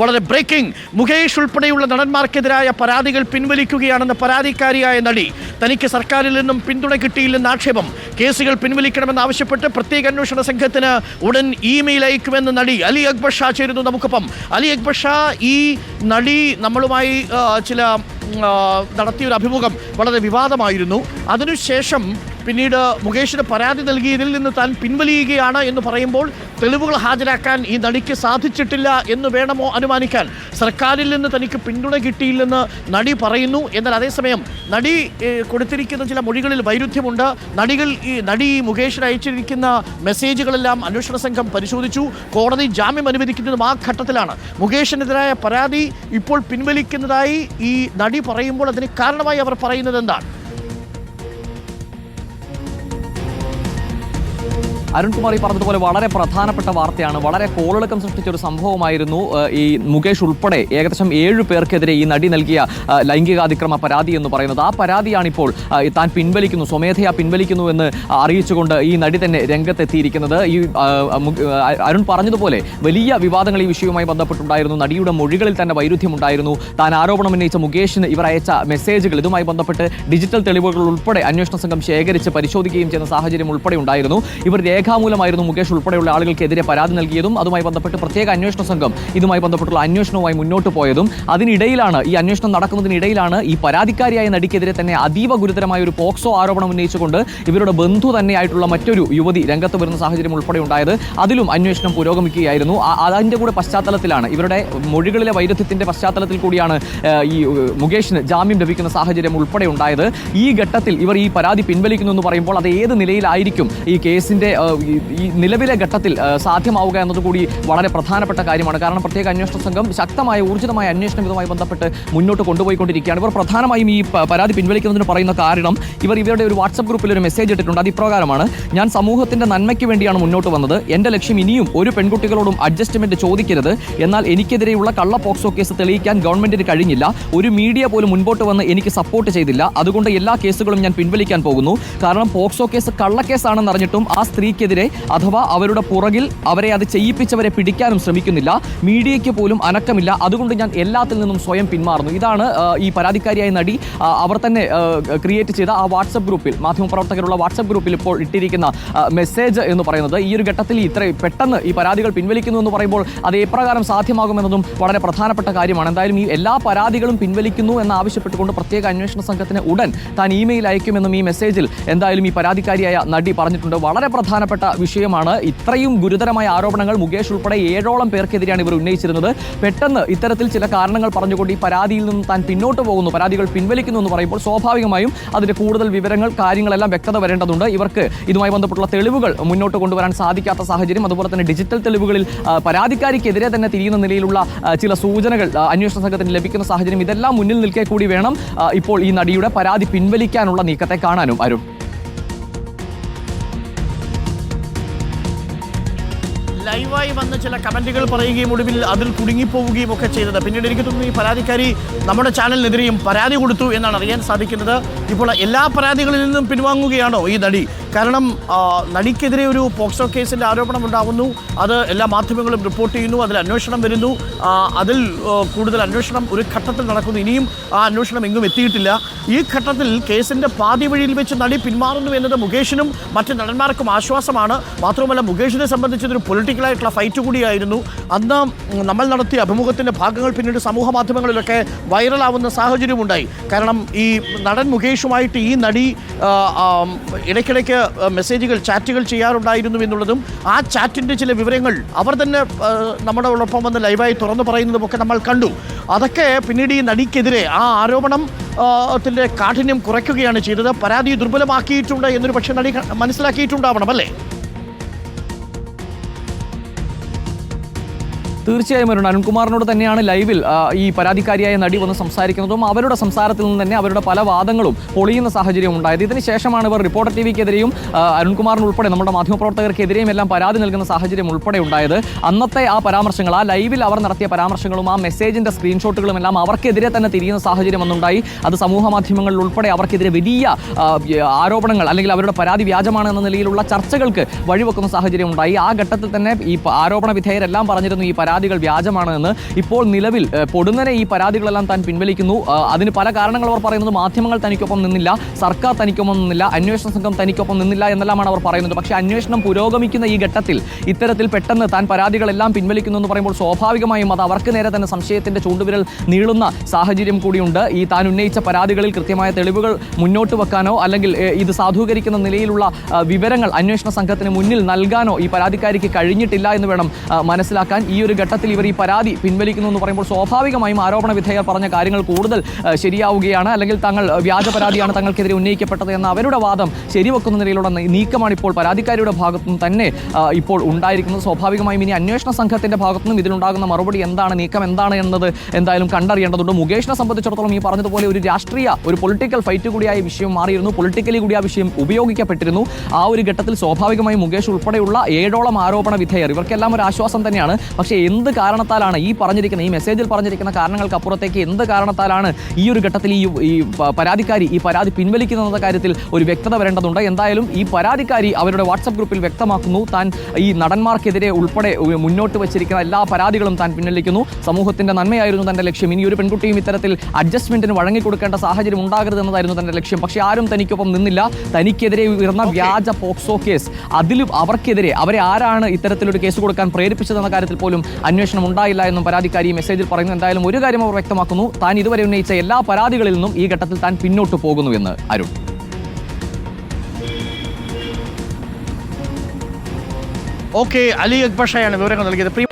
വളരെ ബ്രേക്കിംഗ് മുകേഷ് ഉൾപ്പെടെയുള്ള നടന്മാർക്കെതിരായ പരാതികൾ പിൻവലിക്കുകയാണെന്ന പരാതിക്കാരിയായ നടി. തനിക്ക് സർക്കാരിൽ നിന്നും പിന്തുണ കിട്ടിയില്ലെന്ന ആക്ഷേപം. കേസുകൾ പിൻവലിക്കണമെന്നാവശ്യപ്പെട്ട് പ്രത്യേക അന്വേഷണ സംഘത്തിന് ഉടൻ ഇമെയിൽ അയക്കുമെന്ന് നടി അലി അക്ബർ ഷാ ചേരുന്നു നമുക്കൊപ്പം. അലി അക്ബർ ഷാ ഈ നടി നമ്മളുമായി ചില നടത്തിയൊരു അഭിമുഖം വളരെ വിവാദമായിരുന്നു. അതിനുശേഷം പിന്നീട് മുകേഷിന് പരാതി നൽകിയതിൽ നിന്ന് താൻ പിൻവലിയുകയാണ് എന്ന് പറയുമ്പോൾ തെളിവുകൾ ഹാജരാക്കാൻ ഈ നടിക്ക് സാധിച്ചിട്ടില്ല എന്ന് വേണമോ അനുമാനിക്കാൻ? സർക്കാരിൽ നിന്ന് തനിക്ക് പിന്തുണ കിട്ടിയില്ലെന്ന് നടി പറയുന്നു. എന്നാൽ അതേസമയം നടി കൊടുത്തിരിക്കുന്ന ചില മൊഴികളിൽ വൈരുദ്ധ്യമുണ്ട്. നടികൾ ഈ നടി മുകേഷിന് അയച്ചിരിക്കുന്ന മെസ്സേജുകളെല്ലാം അന്വേഷണ സംഘം പരിശോധിച്ചു. കോടതി ജാമ്യം അനുവദിക്കുന്നതും ആ ഘട്ടത്തിലാണ്. മുകേഷിനെതിരായ പരാതി ഇപ്പോൾ പിൻവലിക്കുന്നതായി ഈ നടി പറയുമ്പോൾ അതിന് കാരണമായി അവർ പറയുന്നത് എന്താണ്? അരുൺകുമാർ ഈ പറഞ്ഞതുപോലെ വളരെ പ്രധാനപ്പെട്ട വാർത്തയാണ്. വളരെ കോളിളക്കം സൃഷ്ടിച്ച ഒരു സംഭവമായിരുന്നു ഈ മുകേഷ് ഉൾപ്പെടെ ഏകദേശം ഏഴ് പേർക്കെതിരെ ഈ നടി നൽകിയ ലൈംഗികാതിക്രമ പരാതി എന്ന് പറയുന്നത്. ആ പരാതിയാണിപ്പോൾ താൻ പിൻവലിക്കുന്നു സ്വമേധയാ പിൻവലിക്കുന്നു എന്ന് അറിയിച്ചുകൊണ്ട് ഈ നടി തന്നെ രംഗത്തെത്തിയിരിക്കുന്നത്. ഈ അരുൺ പറഞ്ഞതുപോലെ വലിയ വിവാദങ്ങൾ ഈ വിഷയവുമായി ബന്ധപ്പെട്ടുണ്ടായിരുന്നു. നടിയുടെ മൊഴികളിൽ തന്നെ വൈരുദ്ധ്യമുണ്ടായിരുന്നു. താൻ ആരോപണം ഉന്നയിച്ച മുകേഷിന് ഇവർ അയച്ച മെസ്സേജുകൾ ഇതുമായി ബന്ധപ്പെട്ട് ഡിജിറ്റൽ തെളിവുകൾ ഉൾപ്പെടെ അന്വേഷണ സംഘം ശേഖരിച്ച് പരിശോധിക്കുകയും ചെയ്യുന്ന സാഹചര്യം ഉൾപ്പെടെ ഉണ്ടായിരുന്നു. ഇവർ രേഖാമൂലമായിരുന്നു മുകേഷ് ഉൾപ്പെടെയുള്ള ആളുകൾക്കെതിരെ പരാതി നൽകിയതും അതുമായി ബന്ധപ്പെട്ട് പ്രത്യേക അന്വേഷണ സംഘം ഇതുമായി ബന്ധപ്പെട്ടുള്ള അന്വേഷണവുമായി മുന്നോട്ട് പോയതും അതിനിടയിലാണ് ഈ അന്വേഷണം നടക്കുന്നതിനിടയിലാണ് ഈ പരാതിക്കാരിയായ നടിക്കെതിരെ തന്നെ അതീവ ഗുരുതരമായ ഒരു പോക്സോ ആരോപണം ഉന്നയിച്ചുകൊണ്ട് ഇവരുടെ ബന്ധു തന്നെയായിട്ടുള്ള മറ്റൊരു യുവതി രംഗത്ത് വരുന്ന സാഹചര്യം ഉൾപ്പെടെ ഉണ്ടായത് അതിലും അന്വേഷണം പുരോഗമിക്കുകയായിരുന്നു. അതിന്റെ കൂടെ പശ്ചാത്തലത്തിലാണ് ഇവരുടെ മൊഴികളിലെ വൈരുദ്ധ്യത്തിന്റെ പശ്ചാത്തലത്തിൽ കൂടിയാണ് ഈ മുകേഷിന് ജാമ്യം ലഭിക്കുന്ന സാഹചര്യം ഉൾപ്പെടെ ഉണ്ടായത്. ഈ ഘട്ടത്തിൽ ഇവർ ഈ പരാതി പിൻവലിക്കുന്നു എന്ന് പറയുമ്പോൾ അത് ഏത് നിലയിലായിരിക്കും ഈ കേസിന്റെ ഏഹ്, ഈ- നിലവിലെ ഘട്ടത്തിൽ സാധ്യമാവുക സാധ്യമാവുക എന്നതുകൂടി വളരെ പ്രധാനപ്പെട്ട കാര്യമാണ്. കാരണം പ്രത്യേക അന്വേഷണ സംഘം ശക്തമായ ഊർജിതമായ അന്വേഷണം ഇതുമായി ബന്ധപ്പെട്ട് മുന്നോട്ട് കൊണ്ടുപോയിക്കൊണ്ടിരിക്കുകയാണ്. ഇവർ പ്രധാനമായും ഈ പരാതി പിൻവലിക്കുന്നതിന് പറയുന്ന കാരണം ഇവർ ഇവരുടെ ഒരു വാട്സപ്പ് ഗ്രൂപ്പിൽ ഒരു മെസ്സേജ് ഇട്ടിട്ടുണ്ട്. അത് ഇപ്രകാരമാണ് ഞാൻ സമൂഹത്തിന്റെ നന്മയ്ക്ക് വേണ്ടിയാണ് മുന്നോട്ട് വന്നത്. എന്റെ ലക്ഷ്യം ഇനിയും ഒരു പെൺകുട്ടികളോടും അഡ്ജസ്റ്റ്മെന്റ് ചോദിക്കരുത്. എന്നാൽ എനിക്കെതിരെയുള്ള കള്ള പോക്സോ കേസ് തെളിയിക്കാൻ ഗവൺമെന്റിന് കഴിഞ്ഞില്ല. ഒരു മീഡിയ പോലും മുൻപോട്ട് വന്ന് എനിക്ക് സപ്പോർട്ട് ചെയ്തില്ല. അതുകൊണ്ട് എല്ലാ കേസുകളും ഞാൻ പിൻവലിക്കാൻ പോകുന്നു. കാരണം പോക്സോ കേസ് കള്ളക്കേസാണെന്ന് അറിഞ്ഞിട്ടും ആ സ്ത്രീക്കെതിരെ അഥവാ അവരുടെ പുറകിൽ അവരെ അത് ചെയ്യിപ്പിച്ചവരെ പിടിക്കാനും ശ്രമിക്കുന്നില്ല. മീഡിയയ്ക്ക് പോലും അനക്കമില്ല. അതുകൊണ്ട് ഞാൻ എല്ലാത്തിൽ നിന്നും സ്വയം പിന്മാറുന്നു. ഇതാണ് ഈ പരാതിക്കാരിയായ നടി അവർ തന്നെ ക്രിയേറ്റ് ചെയ്ത ആ വാട്സപ്പ് ഗ്രൂപ്പിൽ മാധ്യമപ്രവർത്തകരുള്ള വാട്സപ്പ് ഗ്രൂപ്പിൽ ഇപ്പോൾ ഇട്ടിരിക്കുന്ന മെസ്സേജ് എന്ന് പറയുന്നത്. ഈ ഒരു ഘട്ടത്തിൽ ഇത്ര പെട്ടെന്ന് ഈ പരാതികൾ പിൻവലിക്കുന്നു എന്ന് പറയുമ്പോൾ അത് എപ്രകാരം സാധ്യമാകുമെന്നതും വളരെ പ്രധാനപ്പെട്ട കാര്യമാണ്. എന്തായാലും ഈ എല്ലാ പരാതികളും പിൻവലിക്കുന്നു എന്ന് ആവശ്യപ്പെട്ടുകൊണ്ട് പ്രത്യേക അന്വേഷണ സംഘത്തിന് ഉടൻ താൻ ഇമെയിൽ അയക്കുമെന്നും ഈ മെസ്സേജിൽ എന്തായാലും ഈ പരാതിക്കാരിയായ നടി പറഞ്ഞിട്ടുണ്ട്. വളരെ പ്രധാനപ്പെട്ട വിഷയമാണ്. ഇത്രയും ഗുരുതരമായ ആരോപണങ്ങൾ മുകേഷ് ഉൾപ്പെടെ ഏഴോളം പേർക്കെതിരെയാണ് ഇവർ ഉന്നയിച്ചിരുന്നത്. പെട്ടെന്ന് ഇത്തരത്തിൽ ചില കാരണങ്ങൾ പറഞ്ഞുകൊണ്ട് ഈ പരാതിയിൽ നിന്ന് താൻ പിന്നോട്ട് പോകുന്നു. പരാതികൾ പിൻവലിക്കുന്നു എന്ന് പറയുമ്പോൾ സ്വാഭാവികമായും അതിന്റെ കൂടുതൽ വിവരങ്ങൾ കാര്യങ്ങളെല്ലാം വ്യക്തത വരേണ്ടതുണ്ട്. ഇവർക്ക് ഇതുമായി ബന്ധപ്പെട്ടുള്ള തെളിവുകൾ മുന്നോട്ട് കൊണ്ടുവരാൻ സാധിക്കാത്ത സാഹചര്യം അതുപോലെ തന്നെ ഡിജിറ്റൽ തെളിവുകളിൽ പരാതിക്കാരിക്കെതിരെ തന്നെ തിരിയുന്ന നിലയിലുള്ള ചില സൂചനകൾ അന്വേഷണ സംഘത്തിന് ലഭിക്കുന്ന സാഹചര്യം ഇതെല്ലാം മുന്നിൽ നിൽക്കേ കൂടി വേണം ഇപ്പോൾ ഈ നടിയുടെ പരാതി പിൻവലിക്കാനുള്ള നീക്കത്തെ കാണാനും അരുൺ. ലൈവായി വന്ന ചില കമന്റുകൾ പറയുകയും ഒടുവിൽ അതിൽ കുടുങ്ങിപ്പോവുകയും ഒക്കെ ചെയ്തത്. പിന്നീട് എനിക്ക് തോന്നുന്നു ഈ പരാതിക്കാരി നമ്മുടെ ചാനലിനെതിരെയും പരാതി കൊടുത്തു എന്നാണ് അറിയാൻ സാധിക്കുന്നത്. ഇപ്പോൾ എല്ലാ പരാതികളിൽ നിന്നും പിൻവാങ്ങുകയാണോ ഈ നടി? കാരണം നടിക്കെതിരെ ഒരു പോക്സോ കേസിന്റെ ആരോപണം ഉണ്ടാകുന്നു അത് എല്ലാ മാധ്യമങ്ങളും റിപ്പോർട്ട് ചെയ്യുന്നു അതിൽ അന്വേഷണം വരുന്നു. അതിൽ കൂടുതൽ അന്വേഷണം ഒരു ഘട്ടത്തിൽ നടക്കുന്നു. ഇനിയും ആ അന്വേഷണം എങ്ങും എത്തിയിട്ടില്ല. ഈ ഘട്ടത്തിൽ കേസിന്റെ പാതി വഴിയിൽ വെച്ച് നടി പിന്മാറുന്നു എന്നത് മുകേഷിനും മറ്റ് നടന്മാർക്കും ആശ്വാസമാണ്. മാത്രമല്ല മുകേഷിനെ സംബന്ധിച്ച് ഇതൊരു പൊളിറ്റിക്കലായിട്ടുള്ള ഫൈറ്റ് കൂടിയായിരുന്നു. അന്ന് നമ്മൾ നടത്തിയ അഭിമുഖത്തിന്റെ ഭാഗങ്ങൾ പിന്നീട് സമൂഹ മാധ്യമങ്ങളിലൊക്കെ വൈറലാവുന്ന സാഹചര്യമുണ്ടായി. കാരണം ഈ നടൻ മുകേഷുമായിട്ട് ഈ നടി ഇടയ്ക്കിടയ്ക്ക് മെസ്സേജുകൾ ചാറ്റുകൾ ചെയ്യാറുണ്ടായിരുന്നു എന്നുള്ളതും ആ ചാറ്റിന്റെ ചില വിവരങ്ങൾ അവർ തന്നെ നമ്മുടെ ഒപ്പം വന്ന് ലൈവായി തുറന്നു പറയുന്നതുമൊക്കെ നമ്മൾ കണ്ടു. അതൊക്കെ പിന്നീട് ഈ നടിക്കെതിരെ ആ ആരോപണം ത്തിന്റെ കാഠിന്യം കുറയ്ക്കുകയാണ് ചെയ്തത്. പരാതി ദുർബലമാക്കിയിട്ടുണ്ട് എന്നൊരു പക്ഷേ നടി മനസ്സിലാക്കിയിട്ടുണ്ടാവണം അല്ലേ? തീർച്ചയായും അരുൺ അരുൺകുമാറിനോട് തന്നെയാണ് ലൈവിൽ ഈ പരാതിക്കാരിയായ നടി വന്ന് സംസാരിക്കുന്നതും അവരുടെ സംസാരത്തിൽ നിന്ന് തന്നെ അവരുടെ പല വാദങ്ങളും പൊളിയുന്ന സാഹചര്യം ഉണ്ടായത്. ഇതിന് ശേഷമാണ് ഇവർ റിപ്പോർട്ടർ ടി വിക്കെതിരെയും അരുൺകുമാറിന് ഉൾപ്പെടെ നമ്മുടെ മാധ്യമപ്രവർത്തകർക്കെതിരെയും എല്ലാം പരാതി നൽകുന്ന സാഹചര്യം ഉൾപ്പെടെ ഉണ്ടായത്. അന്നത്തെ ആ പരാമർശങ്ങൾ ആ ലൈവിൽ അവർ നടത്തിയ പരാമർശങ്ങളും ആ മെസ്സേജിന്റെ സ്ക്രീൻഷോട്ടുകളും എല്ലാം അവർക്കെതിരെ തന്നെ തിരിയുന്ന സാഹചര്യം ഒന്നുണ്ടായി അത് സമൂഹ മാധ്യമങ്ങളിൽ ഉൾപ്പെടെ അവർക്കെതിരെ വലിയ ആരോപണങ്ങൾ അല്ലെങ്കിൽ അവരുടെ പരാതി വ്യാജമാണ് എന്ന നിലയിലുള്ള ചർച്ചകൾക്ക് വഴിവെക്കുന്ന സാഹചര്യം ഉണ്ടായി. ആ ഘട്ടത്തിൽ തന്നെ ഈ ആരോപണ വിധേയരെല്ലാം പറഞ്ഞിരുന്നു ഈ പരാതി പരാതികൾ വ്യാജമാണെന്ന് ഇപ്പോൾ നിലവിൽ പൊടുന്നനെ ഈ പരാതികളെല്ലാം താൻ പിൻവലിക്കുന്നു. അതിന് പല കാരണങ്ങൾ അവർ പറയുന്നത് മാധ്യമങ്ങൾ തനിക്കൊപ്പം നിന്നില്ല സർക്കാർ തനിക്കൊപ്പം നിന്നില്ല അന്വേഷണ സംഘം തനിക്കൊപ്പം നിന്നില്ല എന്നെല്ലാമാണ് അവർ പറയുന്നത്. പക്ഷേ അന്വേഷണം പുരോഗമിക്കുന്ന ഈ ഘട്ടത്തിൽ ഇത്തരത്തിൽ പെട്ടെന്ന് താൻ പരാതികളെല്ലാം പിൻവലിക്കുന്നു എന്ന് പറയുമ്പോൾ സ്വാഭാവികമായും അത് അവർക്ക് നേരെ തന്നെ സംശയത്തിന്റെ ചൂണ്ടുവിരൽ നീളുന്ന സാഹചര്യം കൂടിയുണ്ട്. ഈ താൻ ഉന്നയിച്ച പരാതികളിൽ കൃത്യമായ തെളിവുകൾ മുന്നോട്ട് വെക്കാനോ അല്ലെങ്കിൽ ഇത് സാധൂകരിക്കുന്ന നിലയിലുള്ള വിവരങ്ങൾ അന്വേഷണ സംഘത്തിന് മുന്നിൽ നൽകാനോ ഈ പരാതിക്കാരിക്ക് കഴിഞ്ഞിട്ടില്ല എന്ന് വേണം മനസ്സിലാക്കാൻ ഈ ഒരു ഘട്ടത്തിൽ ഇവർ ഈ പരാതി പിൻവലിക്കുന്നു എന്ന് പറയുമ്പോൾ സ്വാഭാവികമായും ആരോപണ വിധേയർ പറഞ്ഞ കാര്യങ്ങൾ കൂടുതൽ ശരിയാവുകയാണ്. അല്ലെങ്കിൽ തങ്ങൾ വ്യാജ പരാതിയാണ് തങ്ങൾക്കെതിരെ ഉന്നയിക്കപ്പെട്ടത് എന്ന അവരുടെ വാദം ശരിവെക്കുന്ന നിലയിലുള്ള നീക്കമാണ് ഇപ്പോൾ പരാതിക്കാരിയുടെ ഭാഗത്തുനിന്ന് തന്നെ ഇപ്പോൾ ഉണ്ടായിരിക്കുന്നത്. സ്വാഭാവികമായും ഇനി അന്വേഷണ സംഘത്തിന്റെ ഭാഗത്തുനിന്നും ഇതിലുണ്ടാകുന്ന മറുപടി എന്താണ് നീക്കം എന്താണ് എന്നത് എന്തായാലും കണ്ടറിയേണ്ടതുണ്ട്. മുകേഷിനെ സംബന്ധിച്ചിടത്തോളം ഈ പറഞ്ഞതുപോലെ ഒരു രാഷ്ട്രീയ ഒരു പൊളിറ്റിക്കൽ ഫൈറ്റ് കൂടിയായ വിഷയം മാറിയിരുന്നു. പൊളിറ്റിക്കലി കൂടി ആ വിഷയം ഉപയോഗിക്കപ്പെട്ടിരുന്നു. ആ ഒരു ഘട്ടത്തിൽ സ്വാഭാവികമായും മുകേഷ് ഉൾപ്പെടെയുള്ള ഏഴോളം ആരോപണ വിധേയർ ഇവർക്കെല്ലാം ഒരു ആശ്വാസം തന്നെയാണ്. പക്ഷേ എന്ത് കാരണത്താലാണ് ഈ പറഞ്ഞിരിക്കുന്ന ഈ മെസ്സേജിൽ പറഞ്ഞിരിക്കുന്ന കാരണങ്ങൾക്ക് അപ്പുറത്തേക്ക് എന്ത് കാരണത്താലാണ് ഈ ഒരു ഘട്ടത്തിൽ ഈ ഈ പരാതിക്കാരി ഈ പരാതി പിൻവലിക്കുന്ന കാര്യത്തിൽ ഒരു വ്യക്തത വരേണ്ടതുണ്ട്. എന്തായാലും ഈ പരാതിക്കാരി അവരുടെ വാട്സപ്പ് ഗ്രൂപ്പിൽ വ്യക്തമാക്കുന്നു. താൻ ഈ നടന്മാർക്കെതിരെ ഉൾപ്പെടെ മുന്നോട്ട് വച്ചിരിക്കുന്ന എല്ലാ പരാതികളും താൻ പിൻവലിക്കുന്നു. സമൂഹത്തിന്റെ നന്മയായിരുന്നു തന്റെ ലക്ഷ്യം. ഇനി ഒരു പെൺകുട്ടിയും ഇത്തരത്തിൽ അഡ്ജസ്റ്റ്മെന്റിന് വഴങ്ങിക്കൊടുക്കേണ്ട സാഹചര്യം ഉണ്ടാകരുത് എന്നതായിരുന്നു തന്റെ ലക്ഷ്യം. പക്ഷേ ആരും തനിക്കൊപ്പം നിന്നില്ല. തനിക്കെതിരെ ഉയർന്ന വ്യാജ പോക്സോ കേസ്. അതിലും അവർക്കെതിരെ അവരെ ആരാണ് ഇത്തരത്തിലൊരു കേസ് കൊടുക്കാൻ പ്രേരിപ്പിച്ചതെന്ന കാര്യത്തിൽ പോലും അന്വേഷണം ഉണ്ടായില്ല എന്നും പരാതിക്കാരി ഈ മെസ്സേജിൽ പറയുന്നു. എന്തായാലും ഒരു കാര്യം അവർ വ്യക്തമാക്കുന്നു. താൻ ഇതുവരെ ഉന്നയിച്ച എല്ലാ പരാതികളിൽ നിന്നും ഈ ഘട്ടത്തിൽ താൻ പിന്നോട്ട് പോകുന്നു എന്ന് അരുൺ. ഓക്കെ അലി അക്ബഷയാണ് വിവരങ്ങൾ നൽകിയത്.